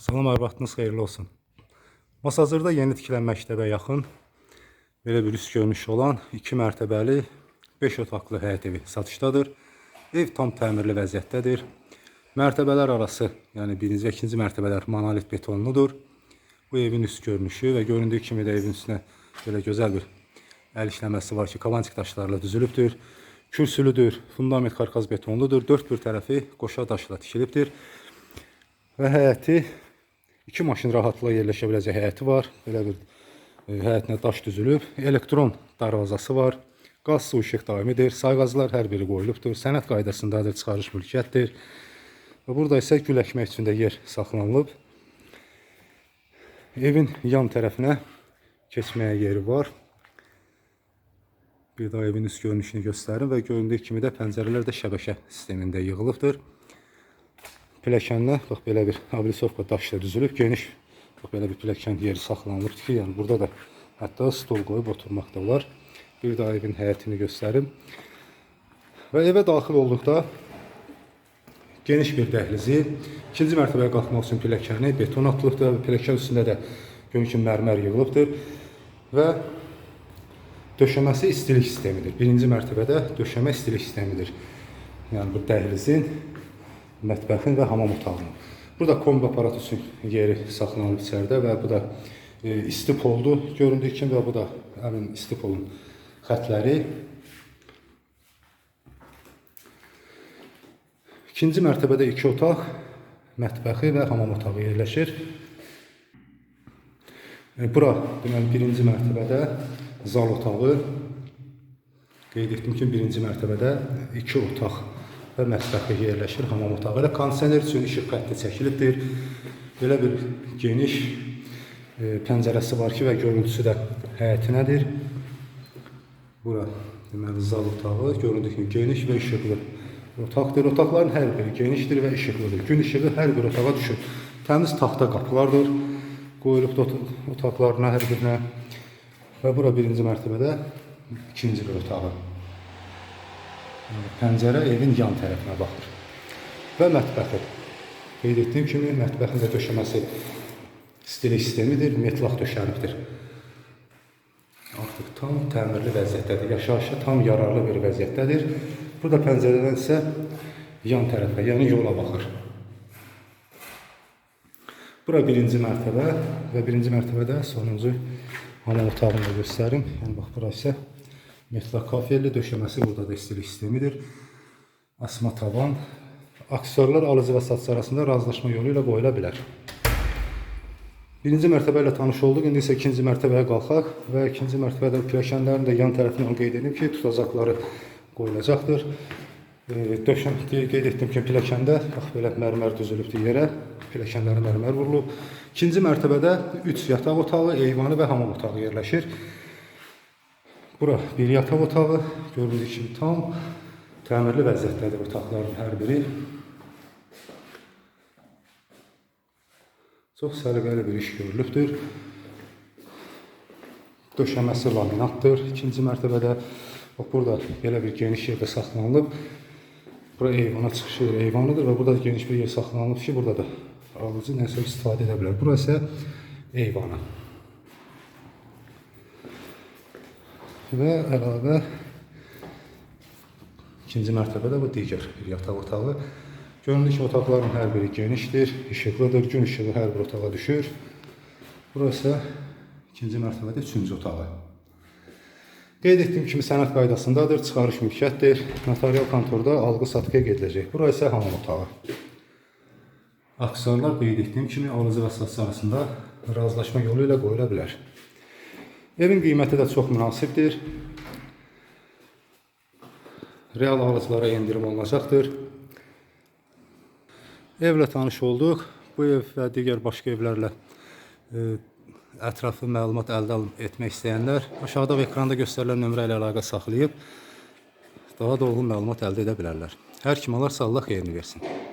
Salam, hər vaxtınız xeyirli olsun. Masazırda yeni tikilən məktəbə yaxın belə bir üst görünüşü olan 2 mərtəbəli 5 otaqlı həyət evi satışdadır. Ev tam təmirli vəziyyətdədir. Mərtəbələr arası, yəni birinci və ikinci mərtəbələr monolit betonludur. Bu evin üst görünüşü və göründüyü kimi də evin üstünə belə gözəl bir əl işləməsi var ki, kavantik daşlarla düzülübdür. Kürsülüdür, fundament karkaz betonludur. Dörd bir tərəfi qoşa daşla tikilibdir. Və həyəti iki maşın rahatlıqla yerləşə biləcək həyəti var. Belə bir e, həyətinə daş düzülüb. Elektron darvazası var. Qaz su işıq daimidir. Sayğaclar hər biri qoyulubdur. Sənəd qaydasındadır, çıxarış mülkiyyətdir. Və burada isə gül əkmək üçün də yer saxlanılıb. Evin yan tərəfinə keçməyə yeri var. Bir daha evin üst görünüşünü göstərim və göründüyü kimi də pəncərələr də şəbəkə sistemində yığılıbdır. Pilləkənlə bax belə bir ablisovka daşla düzülüb, geniş bax belə bir pilləkən yeri saxlanılıbdır ki, yəni burada da hətta stol qoyub oturmaq da olar. Bir daha evin həyətini göstərim. Və evə daxil olduqda geniş bir dəhlizi, ikinci mərtəbəyə qalxmaq üçün pilləkəni beton atılıbdır və pilləkən üstündə də ki, mərmər yığılıbdır və döşəməsi istilik sistemidir. Birinci mərtəbədə döşəmə istilik sistemidir. Yəni bu dəhlizin, mətbəxin və hamam otağının. Burada kombi aparatı üçün yeri saxlanılıb içəridə və bu da e, isti poldur göründüyü kimi və bu da həmin isti polun xətləri. İkinci mərtəbədə iki otaq, mətbəxi və hamam otağı yerləşir. E, Bura deməli birinci mərtəbədə zal otağı. Qeyd etdim ki, birinci mərtəbədə iki otaq və mətbəxi yerləşir, hamam otağı ilə kondisioner üçün işıq xətti çəkilibdir. Belə bir geniş e, pəncərəsi var ki və görüntüsü də həyətinədir. Bura deməli zal otağı göründüyü kimi geniş və işıqlı otaqdır. Otaqların hər biri genişdir və işıqlıdır. Gün işığı hər bir otağa düşür. Təmiz taxta qapılardır. Qoyulubdur ot- otaqlarına hər birinə. Və bura birinci mərtəbədə ikinci bir otağı. Pəncərə evin yan tərəfinə baxır. Və mətbəxi. Qeyd etdiyim kimi mətbəxin də döşəməsi stilik sistemidir, metlaq döşənibdir. Artıq tam təmirli vəziyyətdədir. Yaşayışa tam yararlı bir vəziyyətdədir. Burada pəncərədən isə yan tərəfə, yəni yola baxır. Bura birinci mərtəbə və birinci mərtəbədə sonuncu hamam otağını da göstərim. Yəni bax bura isə metlaq kafelli döşəməsi burada da istilik sistemidir. Asma tavan. Aksessuarlar alıcı və satıcı arasında razılaşma yolu ilə qoyula bilər. Birinci mərtəbə ilə tanış olduq. İndi isə ikinci mərtəbəyə qalxaq və ikinci mərtəbədə pilləkənlərin də yan tərəfinə qeyd edim ki, tutacaqları qoyulacaqdır. E, döşəm qeyd etdim ki, pilləkəndə bax belə mərmər düzülübdür yerə. Pilləkənlərə mərmər vurulub. İkinci mərtəbədə 3 yataq otağı, eyvanı və hamam otağı yerləşir. Bura bir yataq otağı, göründüyü kimi tam təmirli vəziyyətdədir otaqların hər biri. Çox səliqəli bir iş görülübdür. Döşəməsi laminatdır. İkinci mərtəbədə bax burada belə bir geniş yerdə saxlanılıb. Bura eyvana çıxış yeri eyvanıdır və burada geniş bir yer saxlanılıb ki, burada da alıcı nəsə istifadə edə bilər. Bura isə eyvanı. Və əlavə ikinci mərtəbədə bu digər bir yataq otağı. Göründüyü kimi otaqların hər biri genişdir, işıqlıdır, gün işığı hər bir otağa düşür. Burası ikinci mərtəbədə üçüncü otağı. Qeyd etdiyim kimi sənəd qaydasındadır, çıxarış mülkiyyətdir. Notarial kontorda alqı-satqıya gediləcək. Bura isə hamam otağı. Aksessuarlar qeyd etdiyim kimi alıcı və satıcı arasında razılaşma yolu ilə qoyula bilər. Evin qiyməti də çox münasibdir. Real alıcılara endirim olunacaqdır. Evlə tanış olduq. Bu ev və digər başqa evlərlə e, ətraflı məlumat əldə etmək istəyənlər aşağıda və ekranda göstərilən nömrə ilə əlaqə saxlayıb daha dolğun məlumat əldə edə bilərlər. Hər kim alarsa Allah xeyrini versin.